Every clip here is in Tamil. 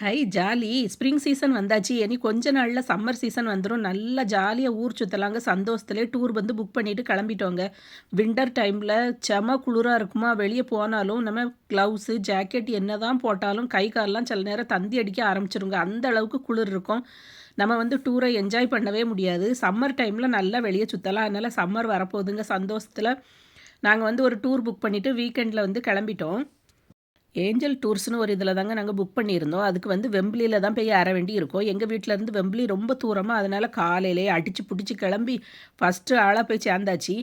Hi jolly. ஸ்ப்ரிங் சீசன் வந்தாச்சு. இனி கொஞ்ச நாளில் சம்மர் சீசன் வந்துடும் நல்லா ஜாலியாக ஊர் சுற்றலாங்க சந்தோஷத்துலேயே டூர் வந்து புக் பண்ணிவிட்டு கிளம்பிட்டோங்க. வின்டர் டைமில் செம குளிராக இருக்குமா? வெளியே போனாலும் நம்ம க்ளவுஸு ஜாக்கெட் என்ன தான் போட்டாலும் கை காலெலாம் சில நேரம் தந்தி அடிக்க ஆரம்பிச்சிருங்க. அந்த அளவுக்கு குளிர் இருக்கும். நம்ம வந்து டூரை என்ஜாய் பண்ணவே முடியாது. சம்மர் டைமில் நல்லா வெளியே சுற்றலாம் அதனால் சம்மர் வரப்போகுதுங்க. சந்தோஷத்தில் நாங்கள் வந்து ஒரு டூர் புக் பண்ணிவிட்டு வீக்கெண்டில் வந்து கிளம்பிட்டோம். ஏஞ்சல் டூர்ஸ்னு ஒரு இதில் தாங்க நாங்கள் புக் பண்ணியிருந்தோம். அதுக்கு வந்து வெம்பிலியில் தான் போய் ஏற வேண்டி இருக்கோம். எங்கள் வீட்டிலேருந்து வெம்பிலி ரொம்ப தூரமாக அதனால் காலையிலே அடித்து பிடிச்சி கிளம்பி ஃபஸ்ட்டு ஆளாக போய் சேர்ந்தாச்சு.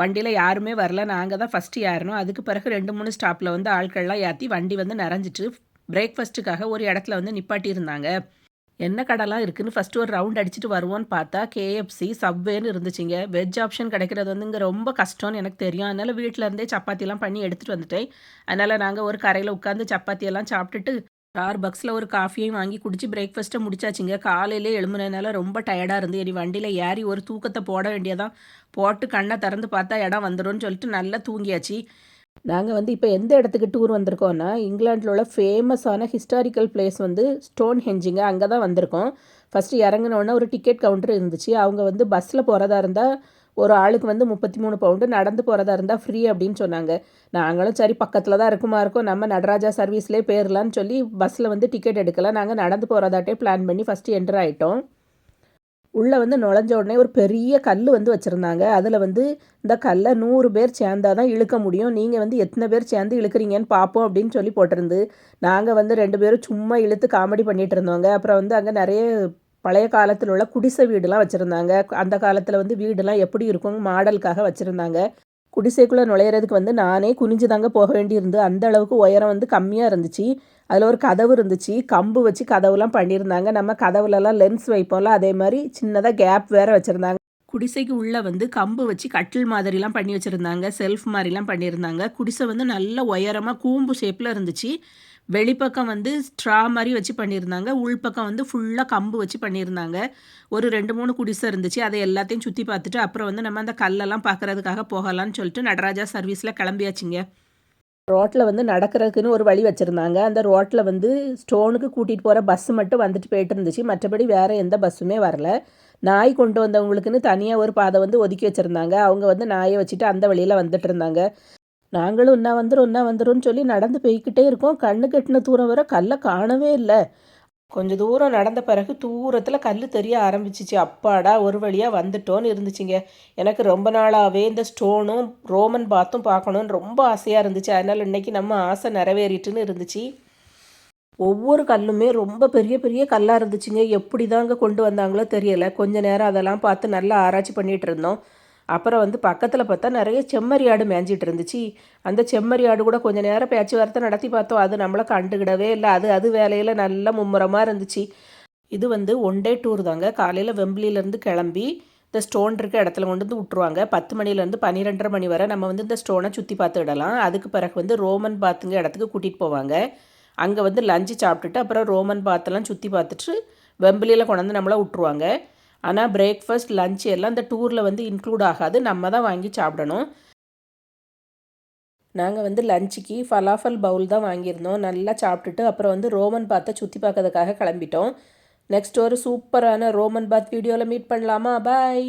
வண்டியில் யாருமே வரல. நாங்கள் தான் ஃபஸ்ட்டு ஏறணும். அதுக்கு பிறகு ரெண்டு மூணு ஸ்டாப்பில் வந்து ஆட்கள்லாம் ஏற்றி வண்டி வந்து நிறைஞ்சிட்டு பிரேக்ஃபாஸ்ட்டுக்காக ஒரு இடத்துல வந்து நிப்பாட்டியிருந்தாங்க. என்ன கடைலாம் இருக்குதுன்னு ஃபஸ்ட்டு ஒரு ரவுண்ட் அடிச்சுட்டு வருவோன்னு பார்த்தா கேஎஃப்சி சப்வேன்னு இருந்துச்சுங்க. வெஜ் ஆப்ஷன் கிடைக்கிறது வந்து இங்கே ரொம்ப கஷ்டம்னு எனக்கு தெரியும். அதனால் வீட்டில் இருந்தே சப்பாத்திலாம் பண்ணி எடுத்துகிட்டு வந்துட்டேன். அதனால் நாங்கள் ஒரு கரையில் உட்காந்து சப்பாத்தியெல்லாம் சாப்பிட்டுட்டு ஸ்டார் பக்ஸில் ஒரு காஃபியையும் வாங்கி குடிச்சு பிரேக்ஃபாஸ்ட்டை முடிச்சாச்சுங்க. காலையிலே எழும்புனதுனால ரொம்ப டயர்டாக இருந்து இனி வண்டியில் ஏறி ஒரு தூக்கத்தை போட வேண்டியதான். போட்டு கண்ணை திறந்து பார்த்தா இடம் வந்துடும் சொல்லிட்டு நல்லா தூங்கியாச்சு. நாங்கள் வந்து இப்போ எந்த இடத்துக்கு டூர் வந்திருக்கோன்னா இங்கிலாண்டில் உள்ள ஃபேமஸான ஹிஸ்டாரிக்கல் பிளேஸ் வந்து ஸ்டோன் ஹெஞ்சிங்க அங்கே தான் வந்திருக்கோம். ஃபஸ்ட்டு இறங்கினோடனே ஒரு டிக்கெட் கவுண்டர் இருந்துச்சு. அவங்க வந்து பஸ்ஸில் போகிறதா இருந்தால் ஒரு ஆளுக்கு வந்து முப்பத்தி மூணு பவுண்டு நடந்து போகிறதா இருந்தால் ஃப்ரீ அப்படின்னு சொன்னாங்க. நாங்களும் சரி பக்கத்தில் தான் இருக்குமா இருக்கும். நம்ம நடராஜா சர்வீஸ்லேயே போயிடலான்னு சொல்லி பஸ்ஸில் வந்து டிக்கெட் எடுக்கலாம் நாங்கள் நடந்து போகிறதாட்டே பிளான் பண்ணி ஃபஸ்ட்டு என்டர் ஆகிட்டோம் உள்ளே வந்து நுழைஞ்ச உடனே ஒரு பெரிய கல் வந்து வச்சுருந்தாங்க. அதில் வந்து இந்த கல்லை நூறு பேர் சேர்ந்தால் தான் இழுக்க முடியும். நீங்கள் வந்து எத்தனை பேர் சேர்ந்து இழுக்கிறீங்கன்னு பார்ப்போம் அப்படின்னு சொல்லி போட்டிருந்து நாங்கள் வந்து ரெண்டு பேரும் சும்மா இழுத்து காமெடி பண்ணிகிட்டு இருந்தோங்க. அப்புறம் வந்து அங்கே நிறைய பழைய காலத்தில் உள்ள குடிசை வீடுலாம் வச்சுருந்தாங்க. அந்த காலத்தில் வந்து வீடெல்லாம் எப்படி இருக்கும் மாடலுக்காக வச்சுருந்தாங்க. குடிசைக்குள்ளே நுழையிறதுக்கு வந்து நானே குனிஞ்சு தாங்க போக வேண்டியிருந்து அந்த அளவுக்கு உயரம் வந்து கம்மியாக இருந்துச்சு. அதில் ஒரு கதவு இருந்துச்சு. கம்பு வச்சு கதவுலாம் பண்ணியிருந்தாங்க. நம்ம கதவுலலாம் லென்ஸ் வைப்போம்ல அதே மாதிரி சின்னதாக கேப் வேறு வச்சுருந்தாங்க. குடிசைக்கு உள்ளே வந்து கம்பு வச்சு கட்டில் மாதிரிலாம் பண்ணி வச்சுருந்தாங்க. செல்ஃப் மாதிரிலாம் பண்ணியிருந்தாங்க. குடிசை வந்து நல்ல உயரமாக கூம்பு ஷேப்பில் இருந்துச்சு. வெளிப்பக்கம் வந்து ஸ்ட்ரா மாதிரி வச்சு பண்ணியிருந்தாங்க. உள்பக்கம் வந்து ஃபுல்லாக கம்பு வச்சு பண்ணியிருந்தாங்க. ஒரு ரெண்டு மூணு குடிசை இருந்துச்சு. அதை எல்லாத்தையும் சுற்றி பார்த்துட்டு அப்புறம் வந்து நம்ம அந்த கல்லெல்லாம் பார்க்குறதுக்காக போகலான்னு சொல்லிட்டு நடராஜா சர்வீஸில் கிளம்பியாச்சுங்க. ரோட்டில் வந்து நடக்கிறதுக்குன்னு ஒரு வழி வச்சுருந்தாங்க. அந்த ரோட்டில் வந்து ஸ்டோனுக்கு கூட்டிகிட்டு போகிற பஸ்ஸு மட்டும் வந்துட்டு போயிட்டு இருந்துச்சு. மற்றபடி வேறு எந்த பஸ்ஸுமே வரல. நாய் கொண்டு வந்தவங்களுக்குன்னு தனியாக ஒரு பாதை வந்து ஒதுக்கி வச்சுருந்தாங்க. அவங்க வந்து நாயை வச்சுட்டு அந்த வழியில் வந்துட்டு இருந்தாங்க. நாங்களும் இன்னும் வந்துடும் இன்னும் வந்துடும்னு சொல்லி நடந்து போய்கிட்டே இருக்கோம். கண்ணு கட்டின தூரம் வர கல்லை காணவே இல்லை. கொஞ்சம் தூரம் நடந்த பிறகு தூரத்தில் கல் தெரிய ஆரம்பிச்சிச்சு. அப்பாடா ஒரு வழியாக வந்துட்டோன்னு இருந்துச்சுங்க. எனக்கு ரொம்ப நாளாகவே இந்த ஸ்டோனும் ரோமன் பாத்தும் பார்க்கணுன்னு ரொம்ப ஆசையாக இருந்துச்சு. அதனால் இன்றைக்கி நம்ம ஆசை நிறைவேறிட்டுன்னு இருந்துச்சு. ஒவ்வொரு கல்லுமே ரொம்ப பெரிய பெரிய கல்லாக இருந்துச்சுங்க. எப்படி தாங்க கொண்டு வந்தாங்களோ தெரியலை. கொஞ்ச நேரம் அதெல்லாம் பார்த்து நல்லா ஆராய்ச்சி பண்ணிகிட்டு இருந்தோம். அப்புறம் வந்து பக்கத்தில் பார்த்தா நிறைய செம்மறி ஆடு மேய்ஞ்சிட்டு இருந்துச்சு. அந்த செம்மறி ஆடு கூட கொஞ்சம் நேரம் பேச்சுவார்த்தை நடத்தி பார்த்தோம். அது நம்மளை கண்டுக்கிடவே இல்லை. அது அது வேலையில் நல்ல மும்முரமாக இருந்துச்சு. இது வந்து ஒன் டே டூர் தாங்க. காலையில் வெம்பிலியிலேருந்து கிளம்பி இந்த ஸ்டோன் இருக்க இடத்துல கொண்டு வந்து விட்ருவாங்க பத்து மணிலேருந்து பன்னிரெண்டரை மணி வரை நம்ம வந்து இந்த ஸ்டோனை சுற்றி பார்த்து விடலாம். அதுக்கு பிறகு வந்து ரோமன் பாத்துங்க இடத்துக்கு கூட்டிகிட்டு போவாங்க. அங்கே வந்து லஞ்சு சாப்பிட்டுட்டு அப்புறம் ரோமன் பாத்தெல்லாம் சுற்றி பார்த்துட்டு வெம்பிலியில் கொண்டாந்து நம்மளை விட்ருவாங்க ஆனால் பிரேக்ஃபாஸ்ட் லஞ்ச் எல்லாம் இந்த டூரில் வந்து இன்க்ளூட் ஆகாது. நம்ம தான் வாங்கி சாப்பிடணும். நாங்கள் வந்து லஞ்சுக்கு ஃபலாஃபல் பவுல் தான் வாங்கியிருந்தோம். நல்லா சாப்பிட்டுட்டு அப்புறம் வந்து ரோமன் பாத்தை சுற்றி பார்க்கறதுக்காக கிளம்பிட்டோம். நெக்ஸ்ட் ஒரு சூப்பரான ரோமன் பாத் வீடியோவில் மீட் பண்ணலாமா? பாய்